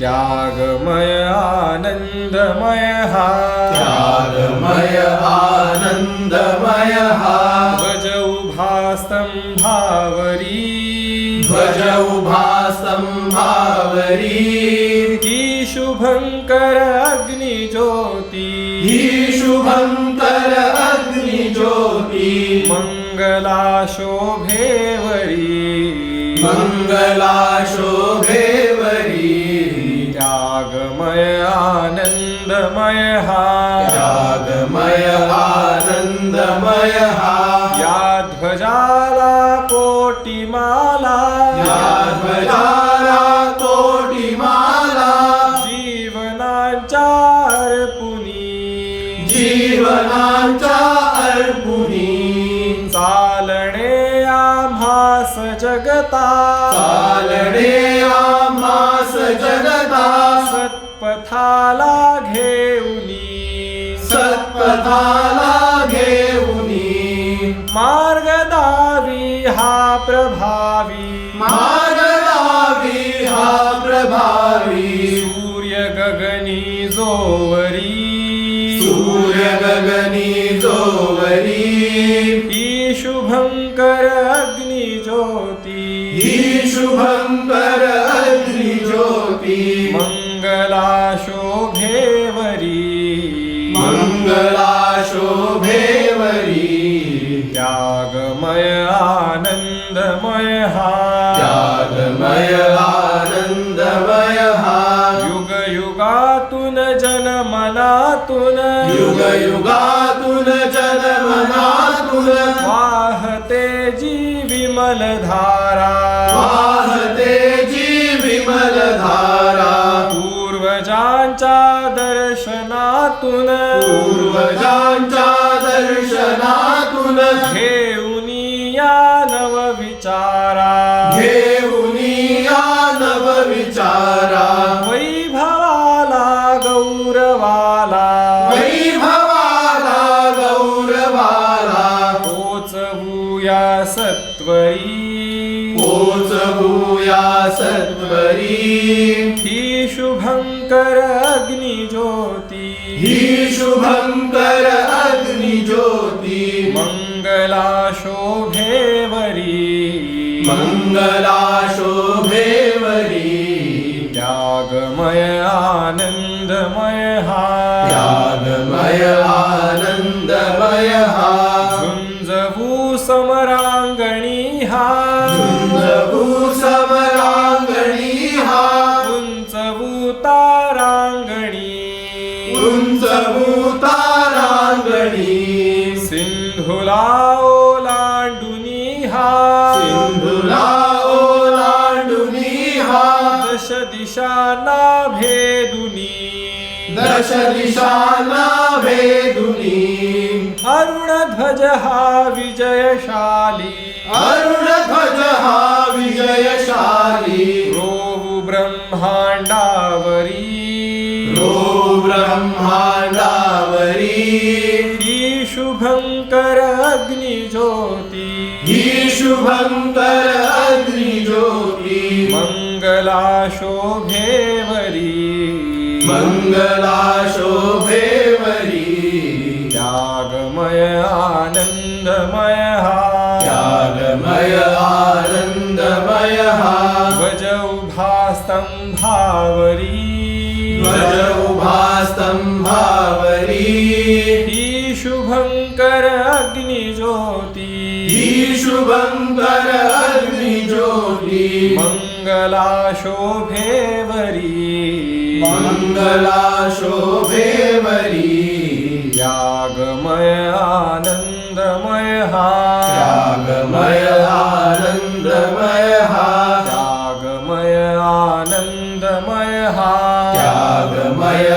त्यागमय आनन्दमयः त्यागमय आनन्दमयः भज उभास्तम्भावरी ध्वज उभास्तम्भावरी ही शुभङ्कर अग्निज्योति ही शुभङ्कर अग्निज्योति मङ्गलाशोभेवरी मङ्गलाशोभेवरी त्यागमय आनन्दमयः त्यागमय आनन्दमयः या ध्वजाला कोटिमाला या ध्वजाला कोटिमाला जीवनाच्या अर्पुनी जीवनाच्या अर्पुणी चालणे आम्हास जगता चालणे आम्हास जगता सत्पथाला घेऊनी सत्पथाला घेऊनी मार्गदावी हा प्रभावी। मार्गदावी हा प्रभावी। सूर्य गगनी जोवरी। सूर्य गगनी जोवरी ही शुभंकर अग्निज्योती ही शुभङ्कर अग्निज्योति मङ्गलाशोभेवरी। मङ्गलाशोभेवरी। त्यागमय आनन्दमयः। त्यागमय आनन्दमयः। युग युगातून जनमनातून। युग युगातुन जनमनातुन। वाहते जी दर्शनातून पूर्वजांच्या दर्शनातून. घेऊनी या नव विचारा घेऊनी या नव विचारा वैभवाला गौरवाला. वैभवाला गौरवाला. पोचवूया सत्वरी पोचवूया सत्वरी ही शुभंकर अग्निज्योती ही शुभङ्कर अग्निज्योति मङ्गलाशोभेवरी। मङ्गलाशोभेवरी। त्यागमय आनन्दमयः त्यागमय आनन्दमयः भूताराङ्गणी उंच भूताराङ्गणी सिन्धुला ओलाण्डुनी हा। सिन्धुला ओलाण्डुनी हा। दश दिशानाभेदुनी दश दिशानाभेदुनी अरुणध्वज हा विजयशाली। अरुणध्वज हा विजयशाली। रोहु ब्रह्मांड अग्निज्योती शुभङ्कर अग्निज्योति मङ्गलाशोभेवरी मङ्गलाशोभेवरी त्यागमय आनन्दमयः। त्यागमय आनन्दमयः। ध्वज उभास्तम्भावरी ध्वज उभास्तम्भावरी शुभङ्कर अग्निजोगी मङ्गलाशोभे वरी मङ्गलाशोभे वरी यागमय आनन्दमयः। यागमय आनन्दमयः। यागमय आनन्दमयः। यागमय